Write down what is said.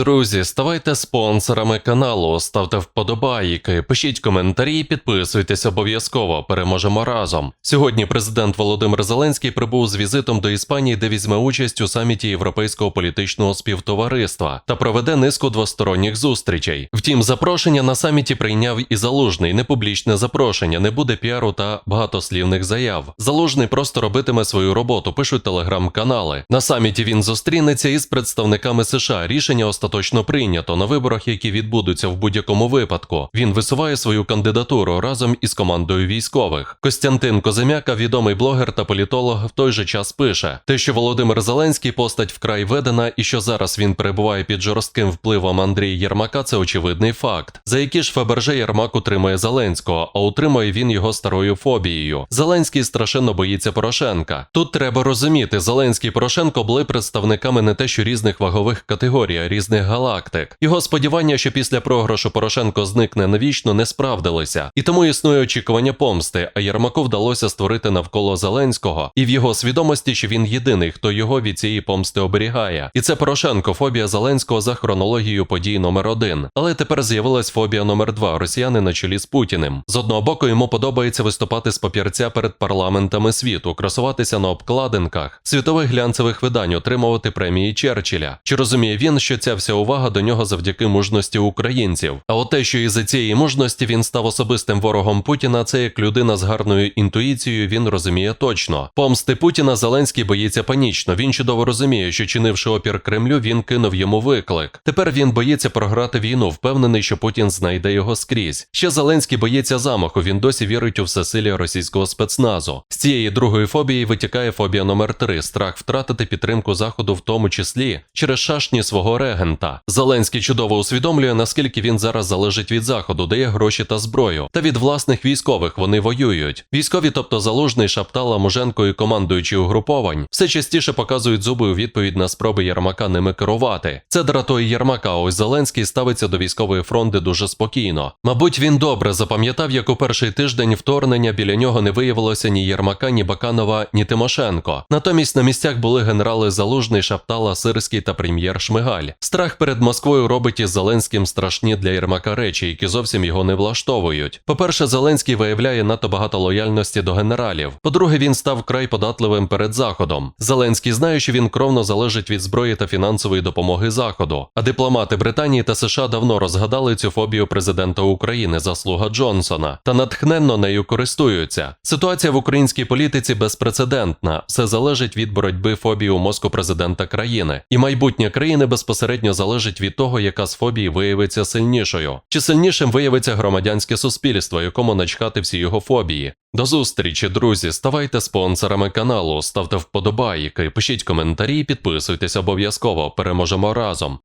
Друзі, ставайте спонсорами каналу, ставте вподобайки, пишіть коментарі, підписуйтесь обов'язково. Переможемо разом. Сьогодні президент Володимир Зеленський прибув з візитом до Іспанії, де візьме участь у саміті Європейського політичного співтовариства та проведе низку двосторонніх зустрічей. Втім, запрошення на саміті прийняв і залужний, не публічне запрошення, не буде піару та багатослівних заяв. Залужний просто робитиме свою роботу, пишуть телеграм-канали. На саміті він зустрінеться із представниками США. Рішення остаточно прийнято на виборах, які відбудуться в будь-якому випадку. Він висуває свою кандидатуру разом із командою військових. Костянтин Коземяка, відомий блогер та політолог, в той же час пише: те, що Володимир Зеленський постать вкрай ведена, і що зараз він перебуває під жорстким впливом Андрія Єрмака, це очевидний факт. За які ж Фаберже Єрмак утримує Зеленського, а утримує він його старою фобією. Зеленський страшенно боїться Порошенка. Тут треба розуміти, Зеленський і Порошенко були представниками не те, що різних вагових категорій, а різних галактик. Його сподівання, що після програшу Порошенко зникне навічно, не справдилися, і тому існує очікування помсти. А Єрмаку вдалося створити навколо Зеленського і в його свідомості, що він єдиний, хто його від цієї помсти оберігає. І це Порошенко, фобія Зеленського за хронологією подій номер один. Але тепер з'явилась фобія номер два росіяни на чолі з Путіним. З одного боку йому подобається виступати з папірця перед парламентами світу, красуватися на обкладинках світових глянцевих видань, отримувати премії Черчилля. Чи розуміє він, що ця вся увага до нього завдяки мужності українців? А от те, що із за цієї мужності він став особистим ворогом Путіна, це як людина з гарною інтуїцією, він розуміє точно. Помсти Путіна Зеленський боїться панічно. Він чудово розуміє, що чинивши опір Кремлю, він кинув йому виклик. Тепер він боїться програти війну, впевнений, що Путін знайде його скрізь. Ще Зеленський боїться замаху. Він досі вірить у всесилля російського спецназу. З цієї другої фобії витікає фобія номер 3 страх втратити підтримку заходу, в тому числі через шашні свого регента. Зеленський чудово усвідомлює, наскільки він зараз залежить від заходу, дає гроші та зброю. Та від власних військових вони воюють. Військові, тобто залужний Шаптала, Муженко і командуючі угруповань, все частіше показують зуби у відповідь на спроби Єрмака ними керувати. Це дратує Єрмака. Ось Зеленський ставиться до військової фронти дуже спокійно. Мабуть, він добре запам'ятав, як у перший тиждень вторгнення біля нього не виявилося ні Єрмака, ні Баканова, ні Тимошенко. Натомість на місцях були генерали Залужний, Шаптала, Сирський та прем'єр Шмигаль. Страх перед Москвою робить із Зеленським страшні для Єрмака речі, які зовсім його не влаштовують. По-перше, Зеленський виявляє надто багато лояльності до генералів. По-друге, він став край податливим перед заходом. Зеленський знає, що він кровно залежить від зброї та фінансової допомоги заходу. А дипломати Британії та США давно розгадали цю фобію президента України, заслуга Джонсона, та натхненно нею користуються. Ситуація в українській політиці безпрецедентна. Все залежить від боротьби фобії у мозку президента країни, і майбутнє країни безпосередньо залежить від того, яка з фобії виявиться сильнішою. Чи сильнішим виявиться громадянське суспільство, якому начхати всі його фобії? До зустрічі, друзі. Ставайте спонсорами каналу, ставте вподобайки, пишіть коментарі, підписуйтесь обов'язково. Переможемо разом.